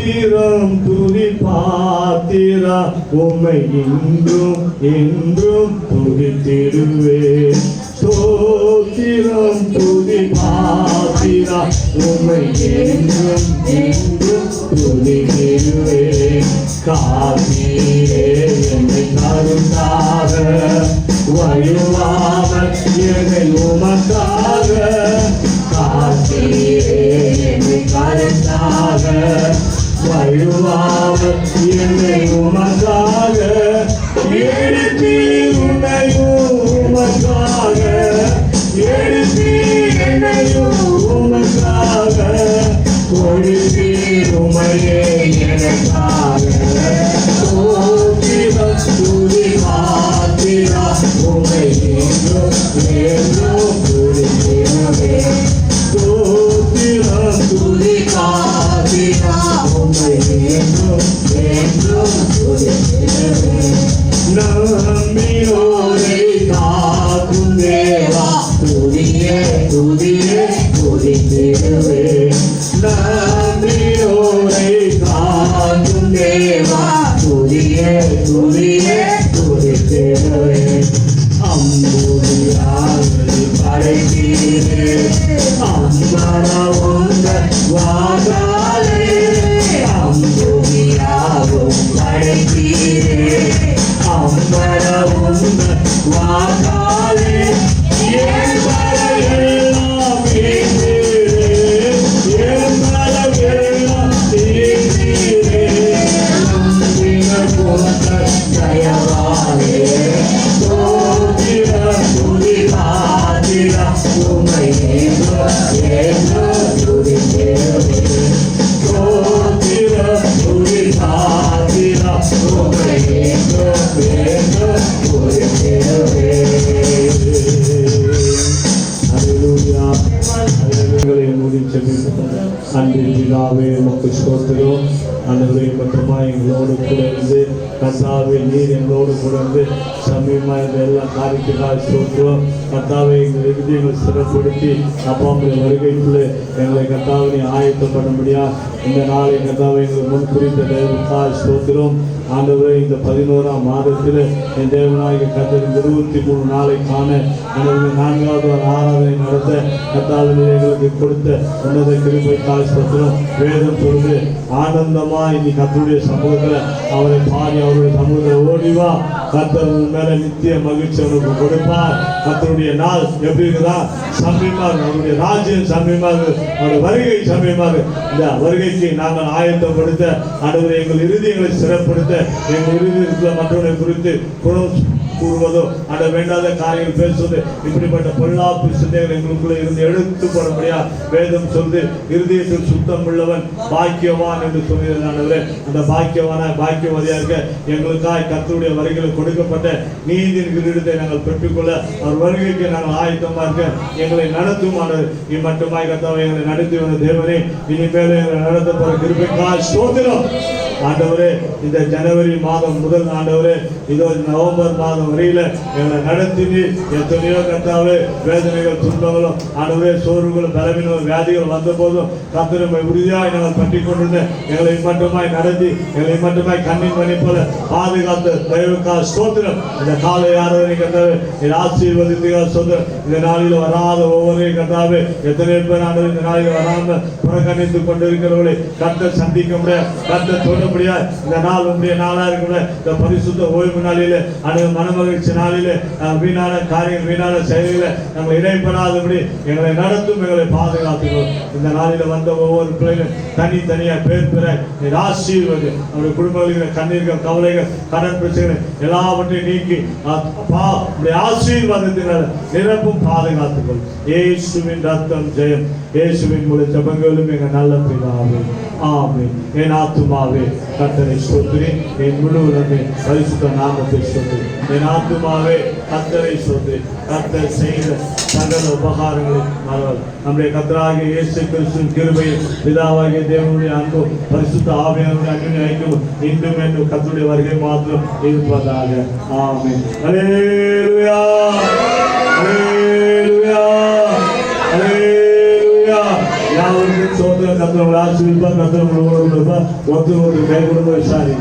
பாத்திரம் துதி பாத்திரா உம்மை இன்றும் என்றும் துதித்திடுவேன் சோத்திரம் துதி பாத்திரா உம்மை என்றும் என்றும் துதித்திடுவேன் காத்தீரே என்னை கருத்தாக வயுவாமல் என்னை உமக்காக. காத்தீரே என்னை கருத்தாக வழுவாமல் என்னை உமக்காக எழுப்பி உன்னையும் உமக்காக எழுப்பி என்னையும் உமக்காக கொடுப்பி உமையே. None me, no. I'll Almanlara walk on. அன்பின் பிதாவே உமக்கு ஸ்தோத்திரம் அன்றுவே மட்டுமா எங்களோடு கூட இருந்து கத்தாவே நீர் எங்களோடு கூட இருந்து சமயமாக இந்த எல்லா காரியத்துக்காக சொல்கிறோம் கத்தாவை எங்கள் இறுதியை சிறப்படுத்தி அப்பா உங்களுடைய வருகைக்குள்ளே எங்களை கத்தாவினை ஆயத்தப்படும்படியா இந்த நாளை கத்தாவை எங்கள் முன் குறித்த தேவனுக்காக சொல்கிறோம் ஆண்டவரே இந்த பதினோராம் மாதத்தில் என் தேவநாயக கர்த்தர் இருபத்தி மூணு நாளைக்கான காண நான்காவது ஒரு ஆராதனை நடத்த கத்தாவினை எங்களுக்கு கொடுத்த உன்னத கிருப்பை கால் சொல்கிறோம் வேதம் ஆனந்தமாக ஆனந்தமா இன்னைக்கு கத்தருடைய சமூகத்தில் அவரை பாடி அவருடைய சமூகத்தில் ஓடிவா கத்தர் மேல நித்திய மகிழ்ச்சி அவனுக்கு கொடுப்பார். கத்தருடைய நாள் எப்படி இருக்குதா? சமயமாக அவருடைய ராஜ்யம் சமயமாக அவருடைய வருகை சமயமாக இந்த வருகைக்கு நாங்கள் ஆயத்தப்படுத்த அடுத்த எங்கள் இறுதியங்களை சிறப்படுத்த எங்கள் இறுதியத்தில் மற்றவர்களை குறித்து குணம் கூறுவதோ அந்த வேண்டாத காரியம் பேசுவது இப்படிப்பட்ட பொல்லாப்பு சிந்தைகள் எங்களுக்குள்ள இருந்து எடுத்து போட முடியா வேதம் சொல்லு இருதயத்தில் சுத்தம் உள்ளவன் பாக்கியவான் என்று சொல்கிறானவரே அந்த பாக்கியவான பாக்கியவதியாக இருக்க எங்களுக்காய் கத்தருடைய வரிகளை கொடுக்கப்பட்ட நீதியின் கிரீடத்தை நாங்கள் பெற்றுக்கொள்ள அவர் வருகைக்கு நாங்கள் ஆயத்தமாக இருக்க எங்களை நடத்துமானது நீ மட்டுமாய் கத்தாவை எங்களை நடத்தி வந்த தேவனே இனிமேல் எங்களை நடத்த போற கிருபைக்காய் சோதனம் ஆண்டவரே இந்த ஜனவரி மாதம் முதல் ஆண்டவரே இதோ நவம்பர் மாதம் வரையில் எங்களை நடத்தினி எத்தனையோ கத்தாவே வேதனைகள் துன்பங்களும் ஆண்டவரே சோர்வுகளும் பலவீனங்களும் வியாதிகள் வந்த போதும் கத்திரமை உறுதியாக நாங்கள் பற்றி கொண்டிருந்த எங்களை மட்டுமாய் நடத்தி எங்களை மட்டுமாய் கண்ணின் மணி போல பாதுகாத்து தெய்வக்கால ஸ்தோத்திரம். இந்த காலை ஆராதனை கத்தாவே என் ஆசீர்வதித்துக்கா ஸ்தோத்திரம். இந்த நாளில் வராத ஒவ்வொரு கத்தாவே எத்தனை பேர் ஆண்டவர் இந்த நாளில் வராமல் புறக்கணித்துக் கொண்டிருக்கிறவர்களை கர்த்தர் சந்திக்க முடியாது. கர்த்தர் சொல்ல முடியாது இந்த நாள் உங்களுடைய நாளா இருக்கிற இந்த பரிசுத்த ஓய்வு நாளில அனைவரும் மனமகிழ்ச்சி நாளிலே நாங்கள் வீணான காரியம் வீணான செயல்களை நம்ம இடைப்படாதபடி எங்களை நடத்தும் எங்களை பாதுகாத்துக்கிறோம் இந்த நாளில வந்த ஒவ்வொரு பிள்ளைகளும் தனித்தனியா பேர் பெற ஆசீர்வது அவருடைய குடும்பங்களில் கண்ணீர்கள் கவலைகள் கடன் பிரச்சனைகள் எல்லாவற்றையும் நீக்கி ஆசீர்வாதத்தினால் நிரப்பும் பாதுகாத்துக்கொள். ஏசுவின் ரத்தம் ஜெயம். இயேசுவின் முழு ஜபங்களும் எங்கள் நல்ல பிதாவே. ஆமே என் ஆத்துமாவே. கர்த்தரை ஸ்தோத்திரி என் முழு உலகமே பரிசுத்த நாமத்தை ஸ்தோத்திரி என் ஆத்துமாவே கர்த்தரை ஸ்தோத்திரி கர்த்தர் செய்த சகல உபகாரங்களை மறவல் நம்முடைய கர்த்தராகிய இயேசு கிறிஸ்துவின் கிருபையும் பிதாவாகிய தேவனுடைய அன்பும் பரிசுத்த ஆவியானுடைய அன்பின் ஐக்கியமும் இன்றும் என்று கர்த்தருடைய வருகை மாத்திரம் இருப்பதாக ஆமென் ಆಶೀರ್ವಾದ ಆಶೀರ್ವಾದ ಒಂದು ಒಂದು ಕೈ ಕೊಡುವ ಸಾರಿ